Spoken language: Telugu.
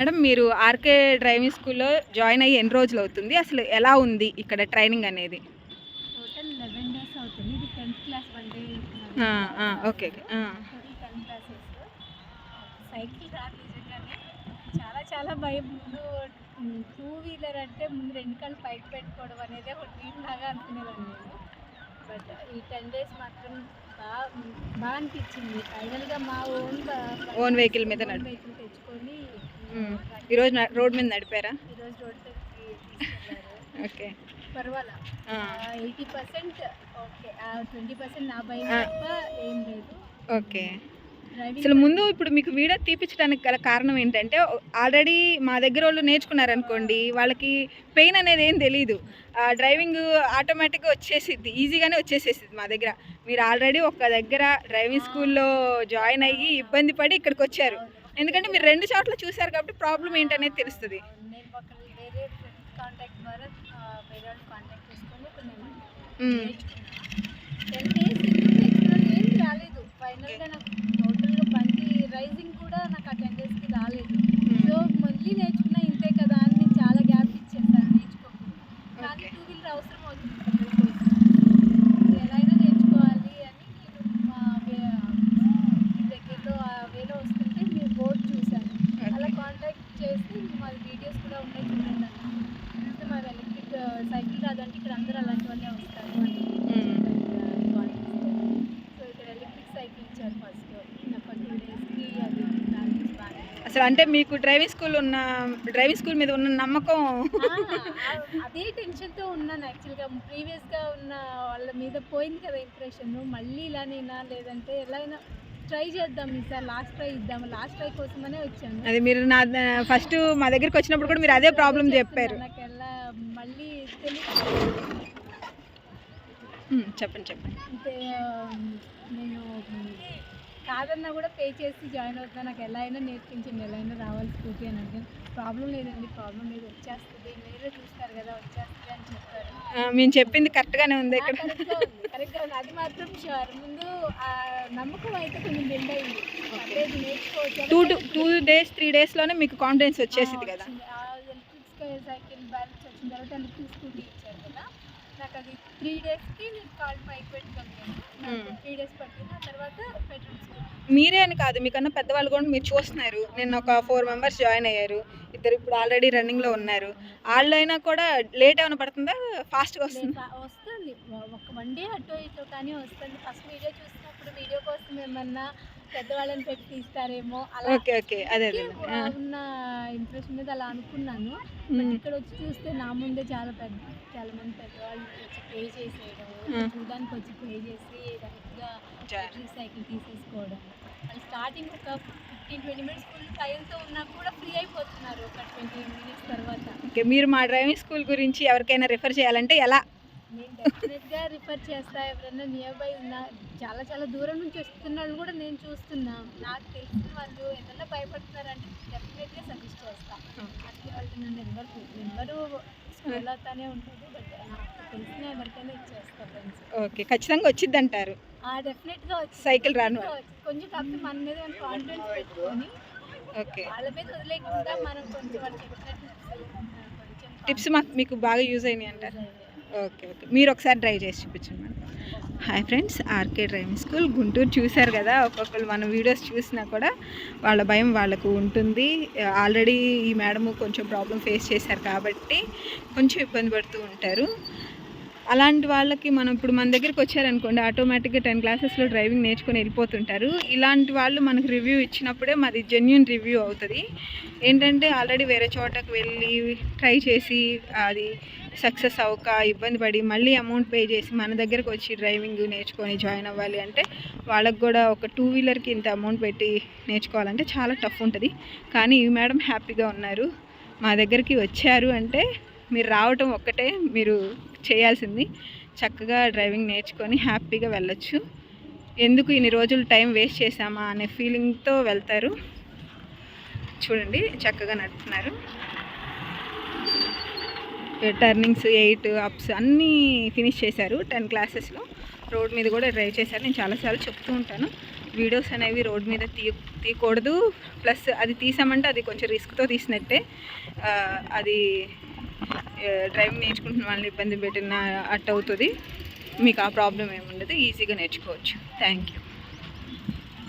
మేడం మీరు ఆర్కే డ్రైవింగ్ స్కూల్లో జాయిన్ అయ్యి ఎన్ని రోజులు అవుతుంది? అసలు ఎలా ఉంది ఇక్కడ ట్రైనింగ్ అనేది? టోటల్ లెవెన్ డేస్ అవుతుంది. ఇది tenth class one day okay cycle రాదు చాలా చాలా భయం. ముందు టూ వీలర్ అంటే ముందు రెండు కాళ్ళు పైకి పెట్టుకోవడం అనేది ఒక డ్రీమ్ లాగా అనుకునేదాన్ని నేను. బట్ ఈ టెన్ డేస్ మాత్రం బాగా బాగా అనిపించింది. ఫైనల్గా మా ఓన్ Own vehicle మీద వెహికల్ తెచ్చుకొని. ఈరోజు రోడ్ మీద నడిపారా? ఈరోజు రోడ్ తీసుకెళ్ళారు ఓకే. పర్వాలా? Eighty percent okay. Twenty percent నా భయం ఆ. తప్ప ఏం లేదు. ఓకే. అసలు ముందు ఇప్పుడు మీకు వీడియో తీపించడానికి గల కారణం ఏంటంటే ఆల్రెడీ మా దగ్గర వాళ్ళు నేర్చుకున్నారనుకోండి వాళ్ళకి పెయిన్ అనేది ఏం తెలియదు డ్రైవింగ్ ఆటోమేటిక్గా వచ్చేసిద్ది ఈజీగానే వచ్చేసేసిద్ది మా దగ్గర. మీరు ఆల్రెడీ ఒక దగ్గర డ్రైవింగ్ స్కూల్లో జాయిన్ అయ్యి ఇబ్బంది పడి ఇక్కడికి వచ్చారు. ఎందుకంటే మీరు రెండు చోట్ల చూసారు కాబట్టి ప్రాబ్లం ఏంటనేది తెలుస్తుంది. కాంటాక్ట్ ద్వారా వేరే కాంటాక్ట్ చేసుకొని ఇప్పుడు నేను ఉమ్. నేర్చుకున్నాను టెన్ డేస్ నేర్చుకున్నాను ఏం రాలేదు ఫైనల్గా నాకు టోటల్గా బండి రైజింగ్ కూడా నాకు ఆ టెన్ డేస్కి రాలేదు సో మళ్ళీ నేర్చుకున్నా ఇంతే కదా అని నేను చాలా గ్యాప్ ఇచ్చేసాను నేర్చుకోకుండా కానీ Okay. టూ వీలర్ అవసరం అవుతుంది పిల్లల కోసం ఎలా అయినా నేర్చుకోవాలి అని నేను మా వే- ఇంటి దగ్గరలో ఆ వేలో వస్తుంటే మీరు బోర్డు చూశాను అలా కాంటాక్ట్ చేసి మాది వీడియోస్ కూడా ఉన్నాయి చూడండి అన్న చూస్తే మాది ఎలక్ట్రిక్ సైకిల్ రాదంటే ఇక్కడ అందరూ అలాంటి వాళ్ళే వస్తారు అని సో ఇక్కడ ఎలక్ట్రిక్ సైకిల్ ఇచ్చారు ఫస్ట్ ఒక టూ డేస్కి అది ప్రాక్టీస్ బాగా అసలు అంటే మీకు డ్రైవింగ్ స్కూల్ ఉన్న డ్రైవింగ్ స్కూల్ మీద ఉన్న నమ్మకం అదే టెన్షన్తో ఉన్నాను యాక్చువల్గా ప్రీవియస్గా ఉన్న వాళ్ళ మీద పోయింది కదా ఇంప్రెషన్ మళ్ళీ ఇలానేనా లేదంటే ఎలా అయినా ట్రై చేద్దాం ఈసారి లాస్ట్ ట్రై ఇద్దాం. లాస్ట్ ట్రై కోసమనే వచ్చాను. అది మీరు నా ఫస్ట్ మా దగ్గరికి వచ్చినప్పుడు కూడా మీరు అదే ప్రాబ్లం చెప్పారు. నాకు ఎలా మళ్ళీ చెప్పండి చెప్పండి. అంటే నేను కాదన్నా కూడా పే చేసి జాయిన్ అవుతాను నాకు ఎలా అయినా నేర్పించండి ఎలా అయినా రావాలి స్కూటీ అని అడిగాను ప్రాబ్లం లేదండి ప్రాబ్లం లేదు. వచ్చేస్తుంది. మీరే చూస్తారు కదా వచ్చేస్తుంది అని చెప్పారు ఆ, మేము చెప్పింది కరెక్ట్గానే ఉంది ఇక్కడ. కరెక్ట్గా ఉంది అది మాత్రం షూర్ ముందు నమ్మకం అయితే కొంచెం బిల్డ్ అయింది. Two two two days three డేస్లోనే మీకు కాన్ఫిడెన్స్ వచ్చేసింది కదా. ఎలక్ట్రిక్ సైకిల్ బ్యాలెన్స్ వచ్చిన తర్వాత ఎలక్ట్రిక్ స్కూటీ. నాకు అది త్రీ డేస్కి నేను కాల్ పైకి పెట్టుకోగలిగాను నాకు Hmm. త్రీ డేస్ పట్టింది ఆ తర్వాత పెట్రోల్ మీరే అని కాదు మీకన్నా పెద్దవాళ్ళు కూడా మీరు చూస్తున్నారు. నేను ఒక ఫోర్ మెంబర్స్ జాయిన్ అయ్యారు. ఇద్దరు ఇప్పుడు ఆల్రెడీ రన్నింగ్లో ఉన్నారు. వాళ్ళు అయినా కూడా లేట్ ఏమైనా పడుతుందా? ఫాస్ట్గా వస్తుంది? వస్తుంది. ఒక వన్ డే అటో ఇటో కానీ వస్తుంది. ఫస్ట్ వీడియో చూసినప్పుడు వీడియో కోసం ఏమన్నా పెద్దవాళ్ళని పెట్టి తీస్తారేమో అలా ఓకే ఓకే. అదే అదే ఆ, ఉన్న ఇంప్రెషన్ మీద అలా అనుకున్నాను. బట్ ఇక్కడ వచ్చి చూస్తే నా ముందే చాలా పెద్ద చాలా మంది పెద్దవాళ్ళు వచ్చి పే చేసేయడం. చూడడానికి వచ్చి పే చేసి డైరెక్ట్గా సైకిల్ తీసేసుకోవడం. అది స్టార్టింగ్ ఒక ఫిఫ్టీన్ ట్వంటీ మినిట్స్ ఫుల్ ట్రయల్తో ఉన్నా కూడా ఫ్రీ అయిపోతున్నారు. ఒక ట్వంటీ మినిట్స్ తర్వాత. ఓకే మీరు మా డ్రైవింగ్ స్కూల్ గురించి ఎవరికైనా రిఫర్ చేయాలంటే ఎలా నేను డెఫినెట్గా రిఫర్ చేస్తా ఎవరైనా నియర్ బై ఉన్న. చాలా చాలా దూరం నుంచి వస్తున్న వాళ్ళు కూడా నేను చూస్తున్నా. నాకు తెలిసిన వాళ్ళు ఏదైనా భయపడుతున్నారంటే డెఫినెట్గా సజెస్ట్ చేస్తా. అట్లా వాళ్ళు నన్ను ఎవరు ఎవరు స్కూల్ అవుతానే ఉంటుంది బట్ నాకు తెలిసిన ఎవరికైనా ఇచ్చేస్తా ఫ్రెండ్స్ ఓకే ఖచ్చితంగా వచ్చింది. అంటారు డెఫినెట్గా వచ్చి సైకిల్ రాను కొంచెం కాకపోతే మన మీద కాన్ఫిడెన్స్ పెట్టుకొని ఓకే వాళ్ళ మీద వదిలేకుండా మనం కొంచెం వాళ్ళు చెప్పినట్టు కొంచెం టిప్స్ మాకు మీకు బాగా యూజ్ అయినాయి. అంటారు ఓకే ఓకే. మీరు ఒకసారి డ్రైవ్ చేసి చూపించండి madam. Hi friends RK driving school Guntur చూశారు కదా. ఒక్కొక్కరు మన వీడియోస్ చూసినా కూడా వాళ్ళ భయం వాళ్ళకు ఉంటుంది. ఆల్రెడీ ఈ మేడం కొంచెం ప్రాబ్లం ఫేస్ చేశారు కాబట్టి కొంచెం ఇబ్బంది పడుతూ ఉంటారు. అలాంటి వాళ్ళకి మనం ఇప్పుడు మన దగ్గరికి వచ్చారనుకోండి ఆటోమేటిక్గా టెన్ క్లాసెస్లో డ్రైవింగ్ నేర్చుకొని వెళ్ళిపోతుంటారు. ఇలాంటి వాళ్ళు మనకు రివ్యూ ఇచ్చినప్పుడే మాది జెన్యున్ రివ్యూ అవుతుంది. ఏంటంటే ఆల్రెడీ వేరే చోటకు వెళ్ళి ట్రై చేసి అది సక్సెస్ అవ్వక ఇబ్బంది పడి మళ్ళీ అమౌంట్ పే చేసి మన దగ్గరకు వచ్చి డ్రైవింగ్ నేర్చుకొని జాయిన్ అవ్వాలి అంటే వాళ్ళకు కూడా ఒక టూ వీలర్కి ఇంత అమౌంట్ పెట్టి నేర్చుకోవాలంటే చాలా టఫ్ ఉంటుంది. కానీ ఈ మేడం హ్యాపీగా ఉన్నారు. మా దగ్గరికి వచ్చారు అంటే మీరు రావటం ఒక్కటే మీరు చేయాల్సింది. చక్కగా డ్రైవింగ్ నేర్చుకొని హ్యాపీగా వెళ్ళొచ్చు. ఎందుకు ఇన్ని రోజులు టైం వేస్ట్ చేశామా అనే ఫీలింగ్తో వెళ్తారు. చూడండి చక్కగా నడుపుతున్నారు. టర్నింగ్స్ ఎయిట్ అప్స్ అన్నీ ఫినిష్ చేశారు టెన్ క్లాసెస్లో. రోడ్ మీద కూడా డ్రైవ్ చేశారు. నేను చాలాసార్లు చెప్తూ ఉంటాను. వీడియోస్ అనేవి రోడ్ మీద తీయ తీయకూడదు. ప్లస్ అది తీసామంటే అది కొంచెం రిస్క్తో తీసినట్టే. అది డ్రైవింగ్ నేర్చుకుంటున్న వాళ్ళని ఇబ్బంది పెట్టిన అట్ అవుతుంది మీకు ఆ ప్రాబ్లం ఏమి ఉండదు ఈజీగా నేర్చుకోవచ్చు. Thank you